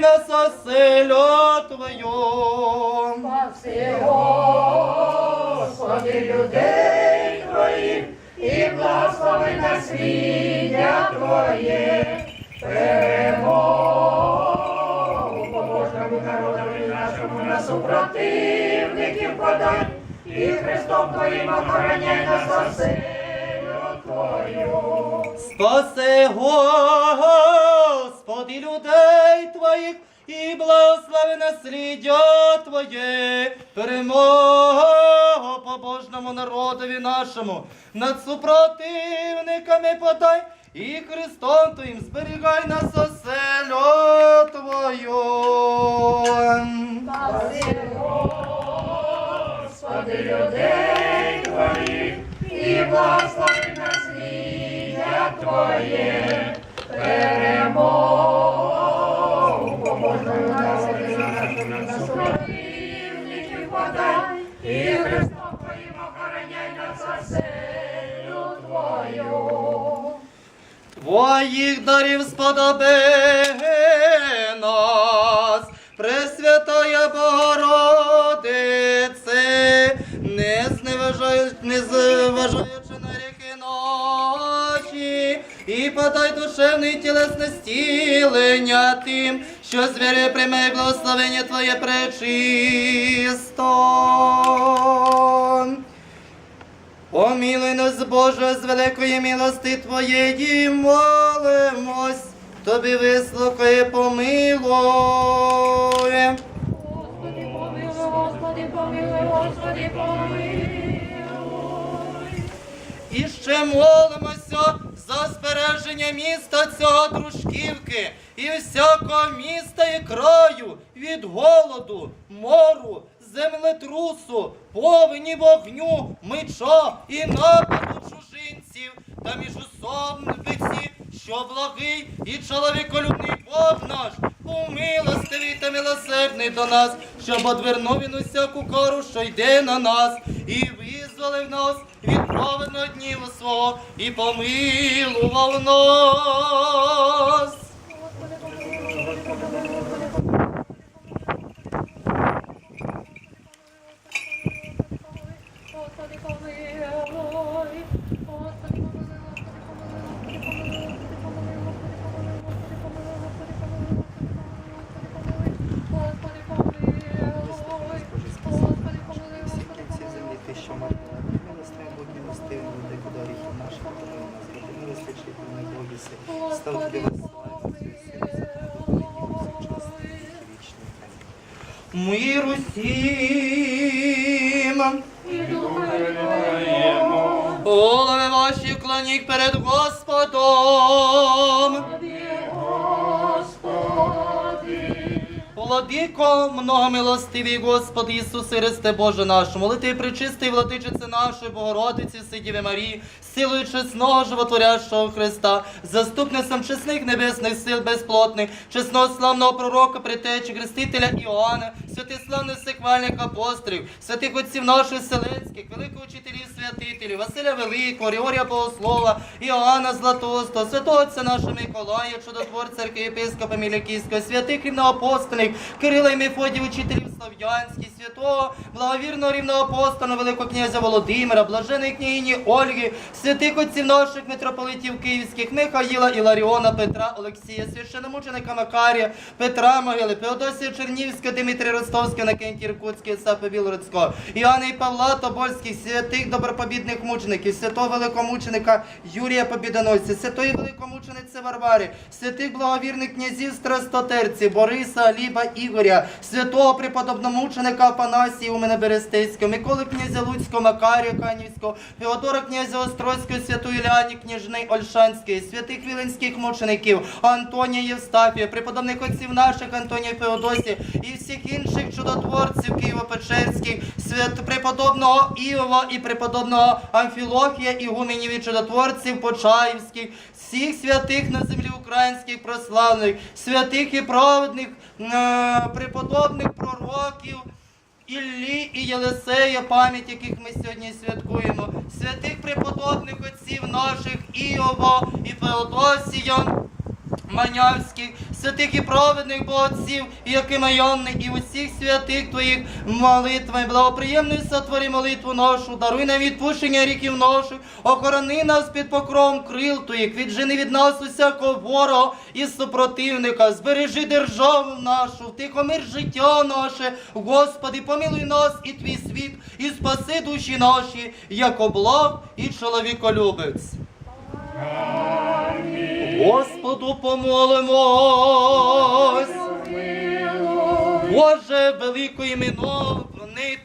нас оселю Твою. Спаси, Господи, людей Твоїх, і благослови насліддя Твоє, перемогу побожному народові нашому на супротивників подай, і Христом Твоїм охороняй нас оселю Твою. Спаси, Господи, людей насліддя Твоє, перемогу побожному народові нашому, над супротивниками подай, і Христом Твоїм зберігай нас оселю Твою. Господи, людей Твоїх, і благослови насліддя Твоє, і Христом Твоїм охороняй нас оселю Твою. Твоїх дарів сподоби нас, Пресвятая Богородице, не зневажаючи, не зважаючи на ріки ночі, і подай душевне і тілесне стілення тим, що звіри прийме і благословення Твоє пречисто. Помилуй нас, Боже, з великої милости Твоєї молимось, Тобі вислухай, помилуй. Господи, помилуй, Господи, помилуй, Господи, помилуй. І ще молимося за збереження міста цього дружківки і всякого міста і краю від голоду, мору, землетрусу, повені вогню, меча і нападу чужинців. Та міжусобниці, що благий і чоловіколюбний Бог наш, умилостивий та милосердний до нас, щоб одвернув він усяку кару, що йде на нас, і визволив нас від праведного гніву свого, і помилував нас. Миру сім. Голови ваші клоніть перед Господом. Владико, многомилостивий Господи Ісусе Христе Боже наш, молитви причистий владичице нашої Богородиці, Сидіві Марії, силою чесного животворящого Христа, заступницям чесних небесних сил безплотних, чесного славного пророка, притечі, Хрестителя Іоанна, святих славних апостолів, святих отців наших вселенських, великих учителів святителів, Василя Великого, Григорія Богослова, Іоанна Златоуста, святого отця нашого Миколая, чудотворця архієпископа Міляківського, святих рівноапостольних, Кирила і Мефодій, учителів Слов'янських, святого благовірного рівного рівноапостола, Великого князя Володимира, блаженої княгині Ольги, святих отців наших митрополитів Київських, Михаїла, Іларіона, Петра, Олексія, священомученика Макарія, Петра Могили, Феодосія Чернівська, Дмитрія Ростовська, Накентій Іркутський, Сапа Білородського, Іоанна і Павла Тобольських, святих добропобідних мучеників, святого великомученика Юрія Побідоносця, святої великомучениці Варвари, святих благовірних князів Страстотерці, Бориса, Ліба, Ігоря, святого преподобномученика Афанасія Умена Берестейського, Миколи князя Луцького, Макарія Канівського, Феодора князя Острозького, святої Ляні, княжни Ольшанської, святих віленських мучеників, Антонія Євстафія, преподобних отців наших Антонія Феодосія і всіх інших чудотворців Києво-Печерських, свят преподобного Іова і преподобного Амфілохія, ігуменів і чудотворців Почаївських, всіх святих на землі українських прославлених, святих і праведних е, преподобних пророків. Іллі і Єлисея, пам'ять яких ми сьогодні святкуємо, святих преподобних отців наших Іова і Феодосія, Манявських, святих і праведних Богатців, і Якимайонних, і усіх святих Твоїх молитвами, благоприємною сотвори молитву нашу, даруй нам відпущення гріхів наших, охорони нас під покровом крил Твоїх, віджени від нас усякого ворога і супротивника, збережи державу нашу, втихомир життя наше, Господи, помилуй нас і Твій світ, і спаси душі наші, як облав і чоловіколюбець. Господу помолимось. Боже, велико імено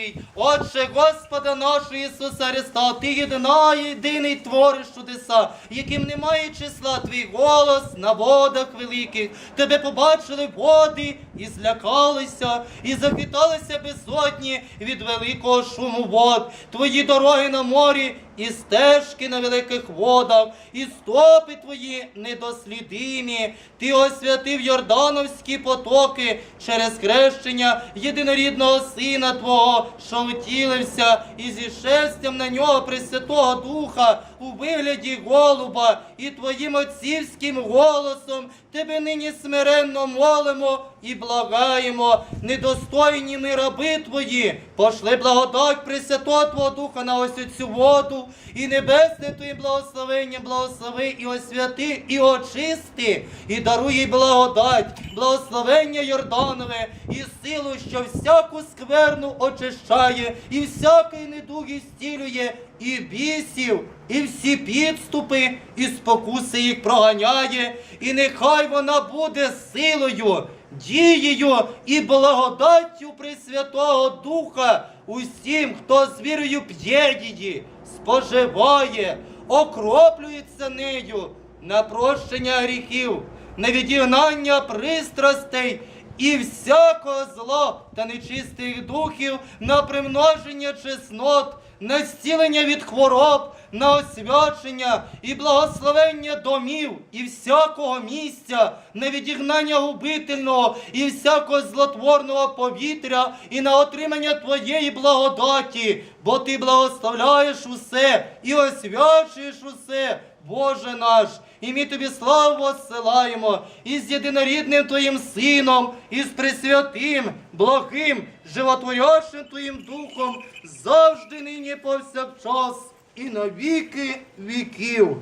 нитий, Отче Господа нашого Ісуса Христа, Ти єдина, єдиний твориш чудеса, яким немає числа твій голос на водах великих. Тебе побачили води і злякалися, і захиталися безодні від великого шуму вод. Твої дороги на морі і стежки на великих водах, і стопи твої недослідимі. Ти освятив Йордановські потоки через хрещення єдинорідного Сина Твого, що втілився, і зі шестям на нього Пресвятого Духа у вигляді голуба, і твоїм отцівським голосом тебе нині смиренно молимо і благаємо, недостойні ми раби твої, пошли благодать Пресвятого Твого Духа на ось цю воду, і небесне Твоє благословення, благослови і освяти, і очисти, і даруй їй благодать, благословення Йорданове, і силу, що всяку скверну очищає, і всякий недуг стілює, і бісів, і всі підступи, і спокуси їх проганяє, і нехай вона буде силою, дією і благодаттю Пресвятого Духа усім, хто з вірою п'є її, споживає, окроплюється нею на прощення гріхів, на відігнання пристрастей і всякого зла та нечистих духів, на примноження чеснот, на зцілення від хвороб, на освячення і благословення домів і всякого місця, на відігнання губительного і всякого злотворного повітря, і на отримання Твоєї благодаті, бо Ти благословляєш усе і освячуєш усе. Боже наш, і ми тобі славу осилаємо із єдинорідним Твоїм Сином, і з Пресвятим, благим, животворящим Твоїм Духом, завжди нині повсякчас і на віки віків.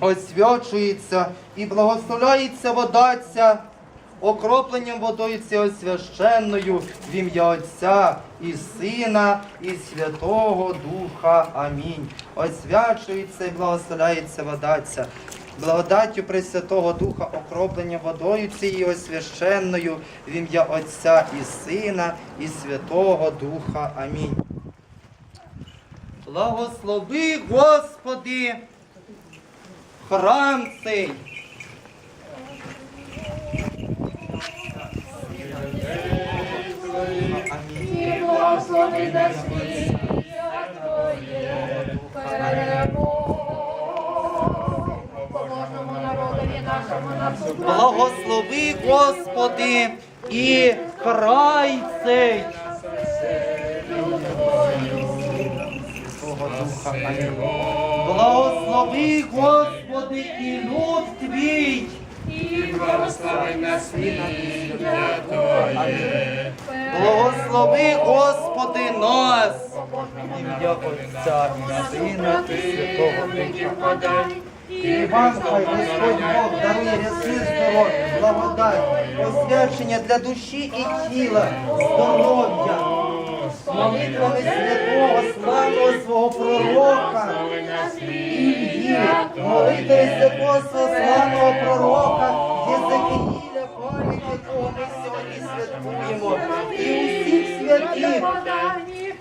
Освячується і благословляється вода ця, окропленням водою священною в ім'я Отця і Сина, і Святого Духа. Амінь. Освячується і благословляється вода ця. Благодаттю Пресвятого Духа, окропленням водою цією священною в ім'я Отця і Сина, і Святого Духа. Амінь. Благослови, Господи, храм цей. Амінь. І благослови насміття Твоє перемогу. Поможемо народові нашому на Благослови, Господи, і край цей. Благослови, Господи, і люд твій. І благослови насміття Твоє Благослови, Господи, нас. Ім'я Отця і Сина і Святого Духа. І вам хай Господь Бог дарує здоров'я, благодать, освячення для душі і тіла, здоров'я, молитвами святого, славного свого пророка, Іллі, молитви святого славного пророка, Єзекиїля, усіх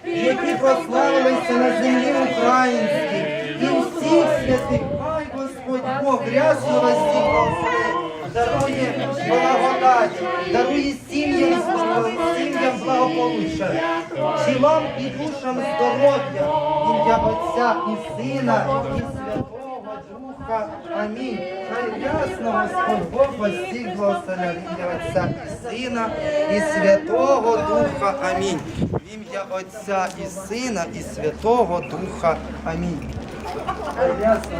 які прославилися на землі українській, і всіх святих, хай Господь Бог рясно вас дарує благодать, дарує сім'ям сім'ям благополуччя, тілам і душам здоров'я, ім'я Отця і Сина, і Духа. Амінь. Хай ясно Господь Бог вас всіх благословляє, Отця і Сина, і Святого Духа. Амінь. В ім'я Отця і Сина, і Святого Духа. Амінь. Хай ясно.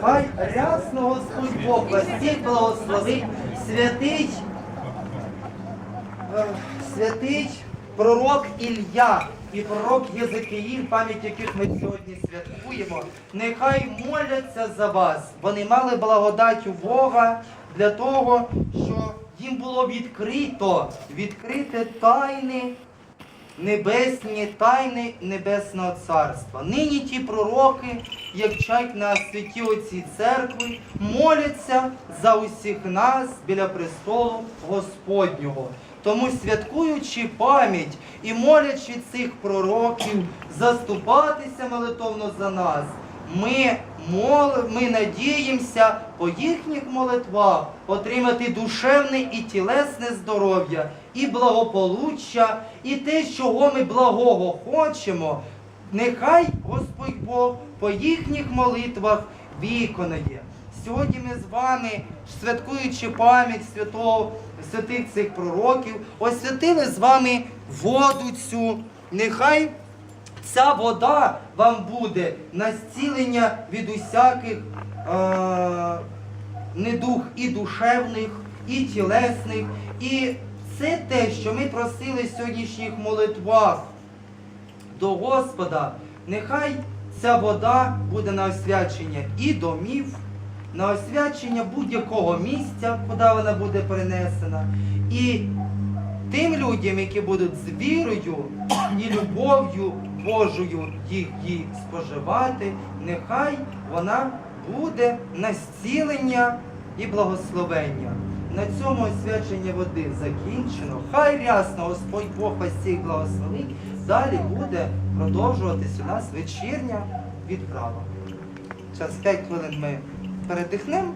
Хай рясно Господь Бог вас всіх благословить, святить, е, святить пророк Ілля і пророк Єзекиїл, пам'ять яких ми сьогодні святкуємо. Нехай моляться за вас. Вони мали благодать у Бога для того, що їм було відкрито, відкрите тайни небесні тайни Небесного Царства. Нині ті пророки, як чайк на святі отці церкви, моляться за усіх нас біля престолу Господнього. Тому святкуючи пам'ять і молячи цих пророків, заступатися молитовно за нас, ми, мол... ми надіємося по їхніх молитвах отримати душевне і тілесне здоров'я, і благополуччя, і те, чого ми благого хочемо, нехай Господь Бог по їхніх молитвах виконає. Сьогодні ми з вами, святкуючи пам'ять святого, святих цих пророків, освятили з вами воду цю. Нехай ця вода вам буде на зцілення від усяких е- недух і душевних, і тілесних. І це те, що ми просили в сьогоднішніх молитвах до Господа. Нехай ця вода буде на освячення і домів, на освячення будь-якого місця, куди вона буде перенесена. І тим людям, які будуть з вірою і любов'ю Божою її споживати, нехай вона буде на зцілення і благословення. На цьому освячення води закінчено. Хай рясно Господь Бог всіх благословить. Далі буде продовжуватись у нас вечірня відправа. Зараз 5 хвилин ми передихнемо.